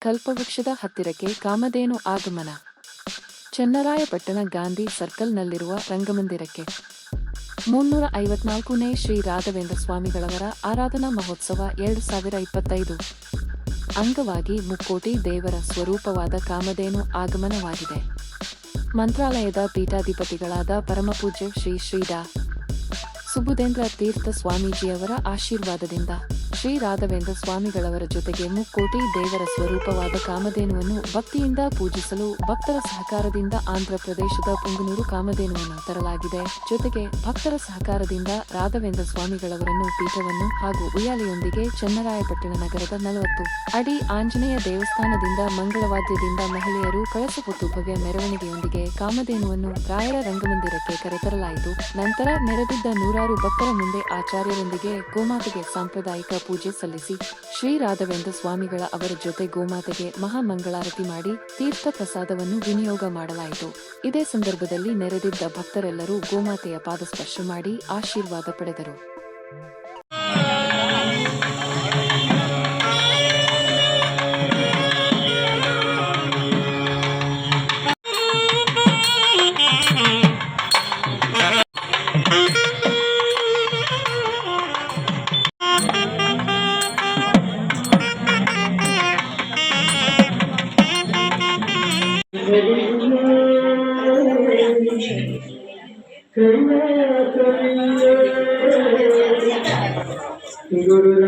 ಕಲ್ಪವೃಕ್ಷದ ಹತ್ತಿರಕ್ಕೆ ಕಾಮಧೇನು ಆಗಮನ. ಚನ್ನರಾಯಪಟ್ಟಣ ಗಾಂಧಿ ಸರ್ಕಲ್ನಲ್ಲಿರುವ ರಂಗಮಂದಿರಕ್ಕೆ. ಮುನ್ನೂರ ಐವತ್ನಾಲ್ಕನೇ ಶ್ರೀ ರಾಘವೇಂದ್ರ ಸ್ವಾಮಿಗಳವರ ಆರಾಧನಾ ಮಹೋತ್ಸವ ಎರಡು ಸಾವಿರ ಇಪ್ಪತ್ತೈದು. ಅಂಗವಾಗಿ ಮುಕ್ಕೋಟಿ ದೇವರ ಸ್ವರೂಪವಾದ ಕಾಮಧೇನು ಆಗಮನವಾಗಿದೆ. ಮಂತ್ರಾಲಯದ ಪೀಠಾಧಿಪತಿಗಳಾದ ಪರಮಪೂಜ್ಯ ಶ್ರೀ ಶ್ರೀದಾ ಸುಬುಧೇಂದ್ರ ತೀರ್ಥ ಸ್ವಾಮೀಜಿಯವರ ಆಶೀರ್ವಾದದಿಂದ ಶ್ರೀ ರಾಘವೇಂದ್ರ ಸ್ವಾಮಿಗಳವರ ಜೊತೆಗೆ ಮುಕ್ಕೋಟಿ ದೇವರ ಸ್ವರೂಪವಾದ ಕಾಮಧೇನುವನ್ನು ಭಕ್ತಿಯಿಂದ ಪೂಜಿಸಲು ಭಕ್ತರ ಸಹಕಾರದಿಂದ ಆಂಧ್ರ ಪ್ರದೇಶದ ಪುಂಗನೂರು ಕಾಮಧೇನುವನ್ನು ತರಲಾಗಿದೆ. ಜೊತೆಗೆ ಭಕ್ತರ ಸಹಕಾರದಿಂದ ರಾಘವೇಂದ್ರ ಸ್ವಾಮಿಗಳವರನ್ನು ಪೀಠವನ್ನು ಹಾಗೂ ಉಯ್ಯಾಲೆಯೊಂದಿಗೆ ಚನ್ನರಾಯಪಟ್ಟಣ ನಗರದ ನಲವತ್ತು ಅಡಿ ಆಂಜನೇಯ ದೇವಸ್ಥಾನದಿಂದ ಮಂಗಳವಾದ್ಯದಿಂದ ಮಹಿಳೆಯರು ಕಳಸ ಹೊತ್ತು ಭವ್ಯ ಮೆರವಣಿಗೆಯೊಂದಿಗೆ ಕಾಮಧೇನುವನ್ನು ರಾಯರ ರಂಗಮಂದಿರಕ್ಕೆ ಕರೆತರಲಾಯಿತು. ನಂತರ ನೆರೆದಿದ್ದ ನೂರಾರು ಭಕ್ತರ ಮುಂದೆ ಆಚಾರ್ಯರೊಂದಿಗೆ ಗೋಮಾತೆಗೆ ಸಾಂಪ್ರದಾಯಿಕ ಪೂಜೆ ಸಲ್ಲಿಸಿ ಶ್ರೀ ರಾಘವೇಂದ್ರ ಸ್ವಾಮಿಗಳ ಅವರ ಜೊತೆ ಗೋಮಾತೆಗೆ ಮಹಾಮಂಗಳಾರತಿ ಮಾಡಿ ತೀರ್ಥ ಪ್ರಸಾದವನ್ನು ವಿನಿಯೋಗ ಮಾಡಲಾಯಿತು. ಇದೇ ಸಂದರ್ಭದಲ್ಲಿ ನೆರೆದಿದ್ದ ಭಕ್ತರೆಲ್ಲರೂ ಗೋಮಾತೆಯ ಪಾದಸ್ಪರ್ಶ ಮಾಡಿ ಆಶೀರ್ವಾದ ಪಡೆದರು. Guru